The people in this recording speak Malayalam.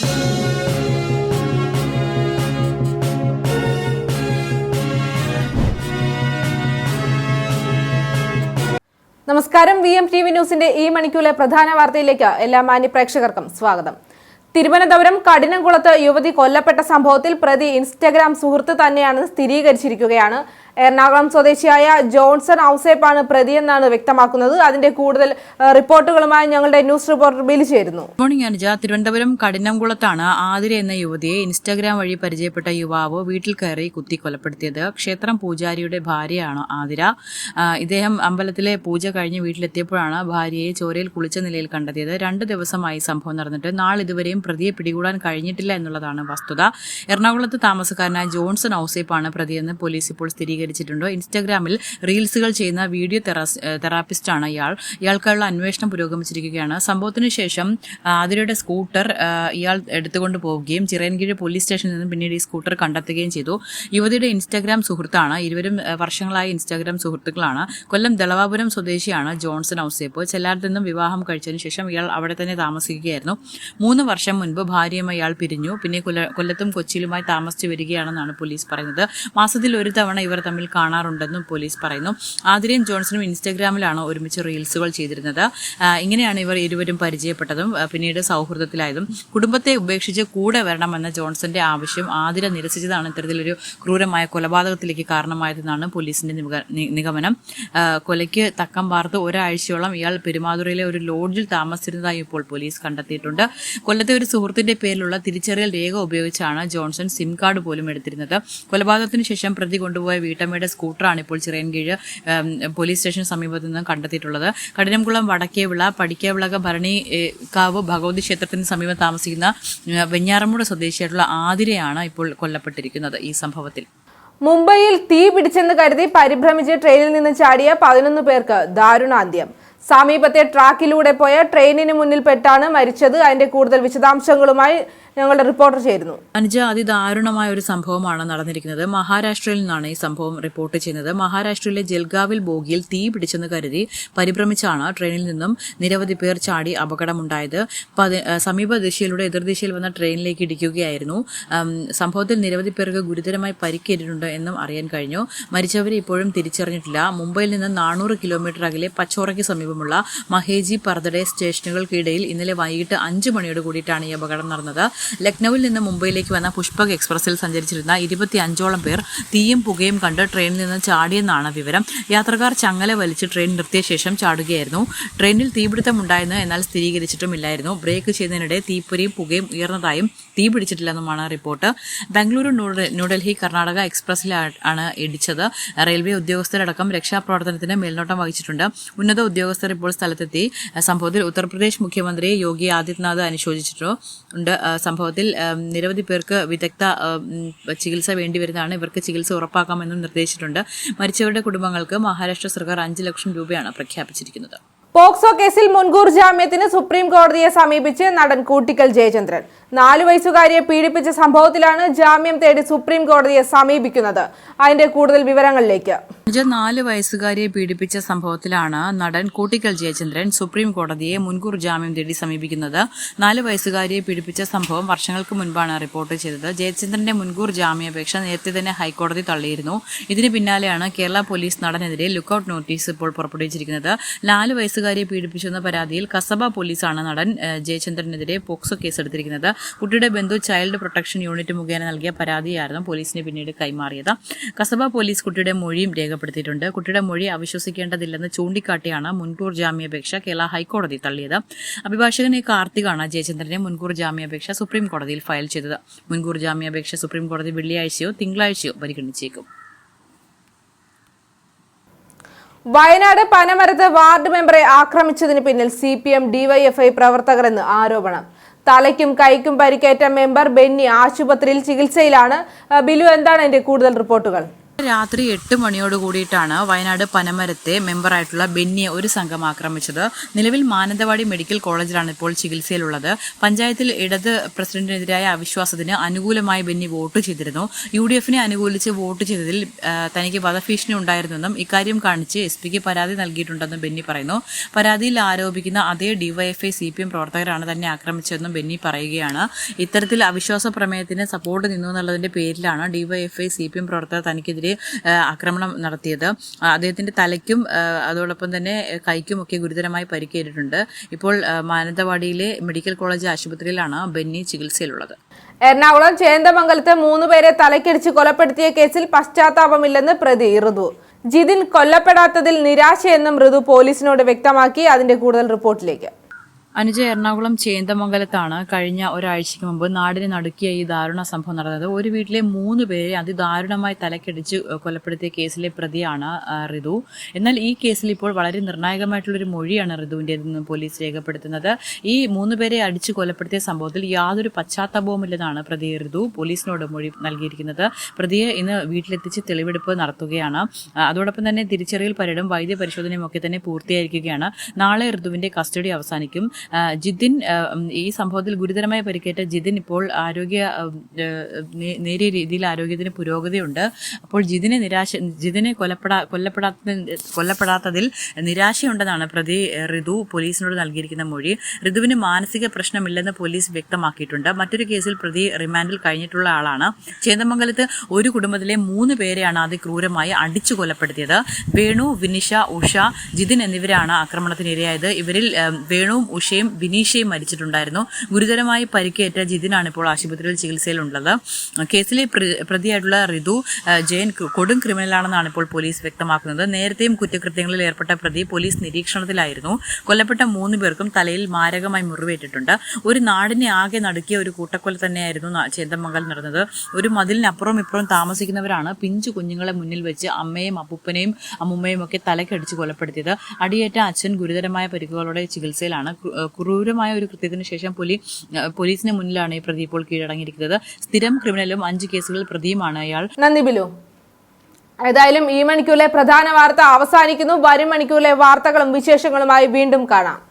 നമസ്കാരം. വി എം ടി വി ന്യൂസിന്റെ ഈ മണിക്കൂറിലെ പ്രധാന വാർത്തയിലേക്ക് എല്ലാ മാന്യ പ്രേക്ഷകർക്കും സ്വാഗതം. തിരുവനന്തപുരം കഠിനംകുളത്ത് യുവതി കൊല്ലപ്പെട്ട സംഭവത്തിൽ പ്രതി ഇൻസ്റ്റഗ്രാം സുഹൃത്ത് തന്നെയാണ് സ്ഥിരീകരിച്ചിരിക്കുകയാണ്. എറണാകുളം സ്വദേശിയായ ജോൺസൺ ഔസേപ്പാണ് പ്രതിയെന്നാണ് വ്യക്തമാക്കുന്നത്. അതിന്റെ കൂടുതൽ റിപ്പോർട്ടുകളുമായി ഞങ്ങളുടെ ന്യൂസ് റിപ്പോർട്ടർ ബിൽ ചേരുന്നു. മോർണിംഗ് അനുജ. തിരുവനന്തപുരം കഠിനംകുളത്താണ് ആതിര എന്ന യുവതിയെ ഇൻസ്റ്റാഗ്രാം വഴി പരിചയപ്പെട്ട യുവാവ് വീട്ടിൽ കയറി കുത്തി കൊലപ്പെടുത്തിയത്. ക്ഷേത്രം പൂജാരിയുടെ ഭാര്യയാണ് ആതിര. ഇദ്ദേഹം അമ്പലത്തിലെ പൂജ കഴിഞ്ഞ് വീട്ടിലെത്തിയപ്പോഴാണ് ഭാര്യയെ ചോരയിൽ കുളിച്ച നിലയിൽ കണ്ടെത്തിയത്. രണ്ട് ദിവസമായി സംഭവം നടന്നിട്ട് നാളിതുവരെയും പ്രതിയെ പിടികൂടാൻ കഴിഞ്ഞിട്ടില്ല എന്നുള്ളതാണ് വസ്തുത. എറണാകുളത്ത് താമസക്കാരനായ ജോൺസൺ ഔസേപ്പാണ് പ്രതിയെന്ന് പോലീസ് ഇപ്പോൾ സ്ഥിരീകരിച്ചിട്ടുണ്ട് ഇൻസ്റ്റാഗ്രാമിൽ റീൽസുകൾ ചെയ്യുന്ന വീഡിയോ തെറാപ്പിസ്റ്റ് തെറാപ്പിസ്റ്റാണ് ഇയാൾ. ഇയാൾക്കുള്ള അന്വേഷണം പുരോഗമിച്ചിരിക്കുകയാണ്. സംഭവത്തിന് ശേഷം ആതിരയുടെ സ്കൂട്ടർ ഇയാൾ എടുത്തുകൊണ്ട് പോവുകയും ചിറയൻകീഴ് പോലീസ് സ്റ്റേഷനിൽ നിന്നും പിന്നീട് ഈ സ്കൂട്ടർ കണ്ടെത്തുകയും ചെയ്തു. യുവതിയുടെ ഇൻസ്റ്റാഗ്രാം സുഹൃത്താണ്. ഇരുവരും വർഷങ്ങളായി ഇൻസ്റ്റാഗ്രാം സുഹൃത്തുക്കളാണ്. കൊല്ലം ദളവാപുരം സ്വദേശിയാണ് ജോൺസൺ ഔസേപ്പ്. ചെല്ലാരിൽ നിന്നും വിവാഹം കഴിച്ചതിന് ശേഷം ഇയാൾ അവിടെ തന്നെ താമസിക്കുകയായിരുന്നു. മൂന്ന് വർഷം മുൻപ് ഭാര്യയുമായി ഇയാൾ പിരിഞ്ഞു. പിന്നെ കൊല്ലത്തും കൊച്ചിയിലുമായി താമസിച്ചു വരികയാണെന്നാണ് പോലീസ് പറയുന്നത്. മാസത്തിൽ ഒരു തവണ ഇവർ തമ്മിൽ കാണാറുണ്ടെന്നും പോലീസ് പറയുന്നു. ആതിരയും ജോൺസണും ഇൻസ്റ്റാഗ്രാമിലാണ് ഒരുമിച്ച് റീൽസുകൾ ചെയ്തിരുന്നത്. ഇങ്ങനെയാണ് ഇവർ ഇരുവരും പരിചയപ്പെട്ടതും പിന്നീട് സൗഹൃദത്തിലായതും. കുടുംബത്തെ ഉപേക്ഷിച്ച് കൂടെ വരണമെന്ന ജോൺസന്റെ ആവശ്യം ആതിര നിരസിച്ചതാണ്. ഇത്തരത്തിലൊരു ക്രൂരമായ കൊലപാതകത്തിലേക്ക് കാരണമായതെന്നാണ് പോലീസിന്റെ നിഗമനം. കൊലയ്ക്ക് തക്കം പാർത്ത് ഒരാഴ്ചയോളം ഇയാൾ പെരുമാതുറയിലെ ഒരു ലോഡ്ജിൽ താമസിച്ചിരുന്നതായി ഇപ്പോൾ പോലീസ് കണ്ടെത്തിയിട്ടുണ്ട്. കൊല്ലത്തെ ഒരു സുഹൃത്തിന്റെ പേരിലുള്ള തിരിച്ചറിയൽ രേഖ ഉപയോഗിച്ചാണ് ജോൺസൺ സിം കാർഡ് പോലും എടുത്തിരുന്നത്. കൊലപാതകത്തിന് ശേഷം പ്രതി കൊണ്ടുപോയ വീട്ടമ്മയുടെ സ്കൂട്ടറാണ് ഇപ്പോൾ ചിറയൻകീഴ് പോലീസ് സ്റ്റേഷൻ സമീപത്ത് നിന്ന് കണ്ടെത്തിയിട്ടുള്ളത്. കഠിനംകുളം വടക്കേവിള പടിക്കേവിളക ഭരണിക്കാവ് കാവ് ഭഗവതി ക്ഷേത്രത്തിന് സമീപം താമസിക്കുന്ന വെഞ്ഞാറമ്മൂട് സ്വദേശിയായിട്ടുള്ള ആതിരയാണ് ഇപ്പോൾ കൊല്ലപ്പെട്ടിരിക്കുന്നത് ഈ സംഭവത്തിൽ. മുംബൈയിൽ തീ പിടിച്ചെന്ന് കരുതി പരിഭ്രമിച്ച് ട്രെയിനിൽ നിന്ന് ചാടിയ പതിനൊന്ന് പേർക്ക് ദാരുണാന്ത്യം. സമീപത്തെ ട്രാക്കിലൂടെ പോയ ട്രെയിനിന് മുന്നിൽ പെട്ടാണ് മരിച്ചത്. അതിന്റെ കൂടുതൽ വിശദാംശങ്ങളുമായി ഞങ്ങളുടെ റിപ്പോർട്ടർ ചേരുന്നു. അനുജ അതിദാരുണമായ ഒരു സംഭവമാണ് നടന്നിരിക്കുന്നത്. മഹാരാഷ്ട്രയിൽ നിന്നാണ് ഈ സംഭവം റിപ്പോർട്ട് ചെയ്യുന്നത്. മഹാരാഷ്ട്രയിലെ ജൽഗാവിൽ ബോഗിയിൽ തീ പിടിച്ചെന്ന് കരുതി പരിഭ്രമിച്ചാണ് ട്രെയിനിൽ നിന്നും നിരവധി പേർ ചാടി അപകടമുണ്ടായത്. സമീപ ദിശയിലൂടെ എതിർദിശയിൽ വന്ന ട്രെയിനിലേക്ക് ഇടിക്കുകയായിരുന്നു. സംഭവത്തിൽ നിരവധി പേർക്ക് ഗുരുതരമായി പരിക്കേറ്റിട്ടുണ്ട് എന്നും അറിയാൻ കഴിഞ്ഞു. മരിച്ചവരെ ഇപ്പോഴും തിരിച്ചറിഞ്ഞിട്ടില്ല. മുംബൈയിൽ നിന്ന് നാനൂറ് കിലോമീറ്റർ അകലെ പച്ചോറയ്ക്ക് സമീപമുള്ള മഹേജി പർദഡെ സ്റ്റേഷനുകൾക്കിടയിൽ ഇന്നലെ വൈകിട്ട് അഞ്ച് മണിയോട് കൂടിയിട്ടാണ് ഈ അപകടം നടന്നത്. ലക്നൌവിൽ നിന്ന് മുംബൈയിലേക്ക് വന്ന പുഷ്പക് എക്സ്പ്രസിൽ സഞ്ചരിച്ചിരുന്ന ഇരുപത്തി അഞ്ചോളം പേർ തീയും പുകയും കണ്ട് ട്രെയിനിൽ നിന്ന് ചാടിയെന്നാണ് വിവരം. യാത്രക്കാർ ചങ്ങല വലിച്ച് ട്രെയിൻ നിർത്തിയ ശേഷം ചാടുകയായിരുന്നു. ട്രെയിനിൽ തീപിടുത്തമുണ്ടായിരുന്നു എന്നാൽ സ്ഥിരീകരിച്ചിട്ടുമില്ലായിരുന്നു. ബ്രേക്ക് ചെയ്യുന്നതിനിടെ തീപ്പൊരിയും പുകയും ഉയർന്നതായും തീ പിടിച്ചിട്ടില്ലെന്നുമാണ് റിപ്പോർട്ട്. ബംഗളൂരു ന്യൂഡ- ന്യൂഡൽഹി കർണാടക എക്സ്പ്രസിലാണ് ഇടിച്ചത്. റെയിൽവേ ഉദ്യോഗസ്ഥരടക്കം രക്ഷാപ്രവർത്തനത്തിന് മേൽനോട്ടം വഹിച്ചിട്ടുണ്ട്. ഉന്നത ഉദ്യോഗസ്ഥർ ഇപ്പോൾ സ്ഥലത്തെത്തി. സംഭവത്തിൽ ഉത്തർപ്രദേശ് മുഖ്യമന്ത്രി യോഗി ആദിത്യനാഥ് അനുശോചിച്ചിട്ടുണ്ട്. സംഭവത്തിൽ നിരവധി പേർക്ക് വിദഗ്ധ ചികിത്സ വേണ്ടിവരുന്നതാണ് ഇവർക്ക് ചികിത്സ ഉറപ്പാക്കാമെന്നും നിർദ്ദേശിച്ചിട്ടുണ്ട്. മരിച്ചവരുടെ കുടുംബങ്ങൾക്ക് മഹാരാഷ്ട്ര സർക്കാർ അഞ്ച് ലക്ഷം രൂപയാണ് പ്രഖ്യാപിച്ചിരിക്കുന്നത്. പോക്സോ കേസിൽ മുൻകൂർ ജാമ്യത്തിന് സുപ്രീം കോടതിയെ സമീപിച്ച് നടൻ കൂട്ടിക്കൽ ജയചന്ദ്രൻ. നാലു വയസ്സുകാരിയെ പീഡിപ്പിച്ച സംഭവത്തിലാണ് ജാമ്യം തേടി സുപ്രീം കോടതിയെ സമീപിക്കുന്നത്. അതിന്റെ കൂടുതൽ വിവരങ്ങളിലേക്ക്. നാല് വയസ്സുകാരിയെ പീഡിപ്പിച്ച സംഭവത്തിലാണ് നടൻ കൂട്ടിക്കൽ ജയചന്ദ്രൻ സുപ്രീം കോടതിയെ മുൻകൂർ ജാമ്യം തേടി സമീപിക്കുന്നത്. നാല് വയസ്സുകാരിയെ പീഡിപ്പിച്ച സംഭവം വർഷങ്ങൾക്ക് മുൻപാണ് റിപ്പോർട്ട് ചെയ്തത്. ജയചന്ദ്രന്റെ മുൻകൂർ ജാമ്യാപേക്ഷ നേരത്തെ തന്നെ ഹൈക്കോടതി തള്ളിയിരുന്നു. ഇതിന് പിന്നാലെയാണ് കേരള പോലീസ് നടനെതിരെ ലുക്കൌട്ട് നോട്ടീസ് ഇപ്പോൾ പുറപ്പെടുവിച്ചിരിക്കുന്നത്. നാല് വയസ്സുകാരിയെ പീഡിപ്പിച്ചെന്ന പരാതിയിൽ കസബ പോലീസാണ് നടൻ ജയചന്ദ്രനെതിരെ പോക്സോ കേസെടുത്തിരിക്കുന്നത്. കുട്ടിയുടെ ബന്ധു ചൈൽഡ് പ്രൊട്ടക്ഷൻ യൂണിറ്റ് മുഖേന നൽകിയ പരാതിയായിരുന്നു പോലീസിനെ പിന്നീട് കൈമാറിയത്. കസബ പോലീസ് കുട്ടിയുടെ മൊഴിയും രേഖപ്പെടുത്തിയിട്ടുണ്ട്. കുട്ടിയുടെ മൊഴി അവിശ്വസിക്കേണ്ടതില്ലെന്ന് ചൂണ്ടിക്കാട്ടിയാണ് മുൻകൂർ ജാമ്യാപേക്ഷ കേരള ഹൈക്കോടതി തള്ളിയത്. അഭിഭാഷകനെ കാർത്തികാണ് ജയചന്ദ്രനെ മുൻകൂർ ജാമ്യാപേക്ഷ സുപ്രീം കോടതിയിൽ ഫയൽ ചെയ്തത്. മുൻകൂർ ജാമ്യാപേക്ഷ സുപ്രീം കോടതി വെള്ളിയാഴ്ചയോ തിങ്കളാഴ്ചയോ പരിഗണിച്ചേക്കും. വയനാട് പനമരത്ത് വാർഡ് മെമ്പറെ ആക്രമിച്ചതിന് പിന്നിൽ സി പി എം ഡിവൈഎഫ്ഐ പ്രവർത്തകരെന്ന് ആരോപണം. തലയ്ക്കും കൈക്കും പരിക്കേറ്റ മെമ്പർ ബെന്നി ആശുപത്രിയിൽ ചികിത്സയിലാണ്. ബിലു എന്താണ് എന്റെ കൂടുതൽ റിപ്പോർട്ടുകൾ? രാത്രി എട്ട് മണിയോട് കൂടിയിട്ടാണ് വയനാട് പനമരത്തെ മെമ്പറായിട്ടുള്ള ബെന്നിയെ ഒരു സംഘം ആക്രമിച്ചത്. നിലവിൽ മാനന്തവാടി മെഡിക്കൽ കോളേജിലാണ് ഇപ്പോൾ ചികിത്സയിലുള്ളത്. പഞ്ചായത്തിൽ ഇടത് പ്രസിഡന്റിനെതിരായ അവിശ്വാസത്തിന് അനുകൂലമായി ബെന്നി വോട്ട് ചെയ്തിരുന്നു. യു ഡി എഫിനെ അനുകൂലിച്ച് വോട്ട് ചെയ്തതിൽ തനിക്ക് വധഭീഷണി ഉണ്ടായിരുന്നെന്നും ഇക്കാര്യം കാണിച്ച് എസ് പിക്ക് പരാതി നൽകിയിട്ടുണ്ടെന്നും ബെന്നി പറയുന്നു. പരാതിയിൽ ആരോപിക്കുന്ന അതേ ഡിവൈഎഫ്ഐ സി പി എം പ്രവർത്തകരാണ് തന്നെ ആക്രമിച്ചതെന്നും ബെന്നി പറയുകയാണ്. ഇത്തരത്തിൽ അവിശ്വാസ പ്രമേയത്തിന് സപ്പോർട്ട് നിന്നു എന്നുള്ളതിന്റെ പേരിലാണ് ഡിവൈഎഫ്ഐ സി പി എം പ്രവർത്തകർ തനിക്കെതിരെ ആക്രമണം നടത്തിയത്. അദ്ദേഹത്തിന്റെ തലയ്ക്കും അതോടൊപ്പം തന്നെ കൈക്കുമൊക്കെ ഗുരുതരമായി പരിക്കേറ്റിട്ടുണ്ട്. ഇപ്പോൾ മാനന്തവാടിയിലെ മെഡിക്കൽ കോളേജ് ആശുപത്രിയിലാണ് ബെന്നി ചികിത്സയിലുള്ളത്. എറണാകുളം ചേന്തമംഗലത്ത് മൂന്ന് പേരെ തലക്കടിച്ച് കൊലപ്പെടുത്തിയ കേസിൽ പശ്ചാത്താപമില്ലെന്ന് പ്രതി ഋതു. ജിതിൻ കൊല്ലപ്പെടാത്തതിൽ നിരാശയെന്നും ഋതു പോലീസിനോട് വ്യക്തമാക്കി അതിന്റെ കൂടുതൽ റിപ്പോർട്ടിലേക്ക്. അനുജ എറണാകുളം ചേന്തമംഗലത്താണ് കഴിഞ്ഞ ഒരാഴ്ചയ്ക്ക് മുമ്പ് നാടിനെ നടുക്കിയ ഈ ദാരുണ സംഭവം നടന്നത്. ഒരു വീട്ടിലെ മൂന്ന് പേരെ അതിദാരുണമായി തലക്കടിച്ച് കൊലപ്പെടുത്തിയ കേസിലെ പ്രതിയാണ് റിതു. എന്നാൽ ഈ കേസിൽ ഇപ്പോൾ വളരെ നിർണായകമായിട്ടുള്ളൊരു മൊഴിയാണ് ഋതുവിന്റെതെന്ന് പോലീസ് രേഖപ്പെടുത്തുന്നത്. ഈ മൂന്ന് പേരെ അടിച്ച് കൊലപ്പെടുത്തിയ സംഭവത്തിൽ യാതൊരു പശ്ചാത്താപവുമില്ലെന്നാണ് പ്രതി റിതു പോലീസിനോട് മൊഴി നൽകിയിരിക്കുന്നത്. പ്രതിയെ ഇന്ന് വീട്ടിലെത്തിച്ച് തെളിവെടുപ്പ് നടത്തുകയാണ്. അതോടൊപ്പം തന്നെ തിരിച്ചറിയൽ പരേഡും വൈദ്യ പരിശോധനയും ഒക്കെ തന്നെ പൂർത്തിയായിരിക്കുകയാണ്. നാളെ ഋതുവിന്റെ കസ്റ്റഡി അവസാനിക്കും. ജിതിൻ ഈ സംഭവത്തിൽ ഗുരുതരമായി പരിക്കേറ്റ ജിതിൻ ഇപ്പോൾ ആരോഗ്യ നേരിയ രീതിയിൽ ആരോഗ്യത്തിന് പുരോഗതിയുണ്ട്. അപ്പോൾ ജിതിനെ നിരാശ ജിതിനെ കൊലപ്പെടാ കൊല്ലപ്പെടാത്ത കൊല്ലപ്പെടാത്തതിൽ നിരാശയുണ്ടെന്നാണ് പ്രതി ഋതു പോലീസിനോട് നൽകിയിരിക്കുന്ന മൊഴി. ഋതുവിന് മാനസിക പ്രശ്നമില്ലെന്ന് പോലീസ് വ്യക്തമാക്കിയിട്ടുണ്ട്. മറ്റൊരു കേസിൽ പ്രതി റിമാൻഡിൽ കഴിഞ്ഞിട്ടുള്ള ആളാണ്. ചേന്ദമംഗലത്ത് ഒരു കുടുംബത്തിലെ മൂന്ന് പേരെയാണ് അതിക്രൂരമായി അടിച്ചു കൊലപ്പെടുത്തിയത് വേണു വിനിഷ ഉഷ ജിതിൻ എന്നിവരാണ് ആക്രമണത്തിനിരയായത്. ഇവരിൽ വേണുവും വേണുവും ഉഷയും വിനീഷയും മരിച്ചിട്ടുണ്ടായിരുന്നു. ഗുരുതരമായി പരിക്കേറ്റ ജിതിനാണ് ഇപ്പോൾ ആശുപത്രിയിൽ ചികിത്സയിലുള്ളത്. കേസിലെ പ്ര- പ്രതിയായിട്ടുള്ള റിതു ജയൻ കൊടും ക്രിമിനലാണെന്നാണ് ഇപ്പോൾ പോലീസ് വ്യക്തമാക്കുന്നത്. നേരത്തെയും കുറ്റകൃത്യങ്ങളിൽ ഏർപ്പെട്ട പ്രതി പോലീസ് നിരീക്ഷണത്തിലായിരുന്നു. കൊല്ലപ്പെട്ട മൂന്ന് പേർക്കും തലയിൽ മാരകമായി മുറിവേറ്റിട്ടുണ്ട്. ഒരു നാടിനെ ആകെ നടുക്കിയ ഒരു കൂട്ടക്കൊല തന്നെയായിരുന്നു ചേന്തമംഗൽ നടന്നത്. ഒരു മതിലിനപ്പുറം ഇപ്പുറം താമസിക്കുന്നവരാണ് പിഞ്ചു കുഞ്ഞുങ്ങളെ മുന്നിൽ വെച്ച് അമ്മയും അപ്പൂപ്പനെയും അമ്മുമ്മയും ഒക്കെ തലക്കടിച്ച് കൊലപ്പെടുത്തിയത്. അടിയേറ്റ അച്ഛൻ ഗുരുതരമായ പരിക്കുകളോടെ ചികിത്സയിലാണ്. ക്രൂരമായ ഒരു കൃത്യത്തിന് ശേഷം പുലി പോലീസിന് മുന്നിലാണ് ഈ പ്രതി ഇപ്പോൾ കീഴടങ്ങിയിരിക്കുന്നത്. സ്ഥിരം ക്രിമിനലും അഞ്ച് കേസുകളിൽ പ്രതിയുമാണ് അയാൾ നന്ദി ബിലു. ഏതായാലും ഈ മണിക്കൂറിലെ പ്രധാന വാർത്ത അവസാനിക്കുന്നു. വരും മണിക്കൂറിലെ വാർത്തകളും വിശേഷങ്ങളുമായി വീണ്ടും കാണാം.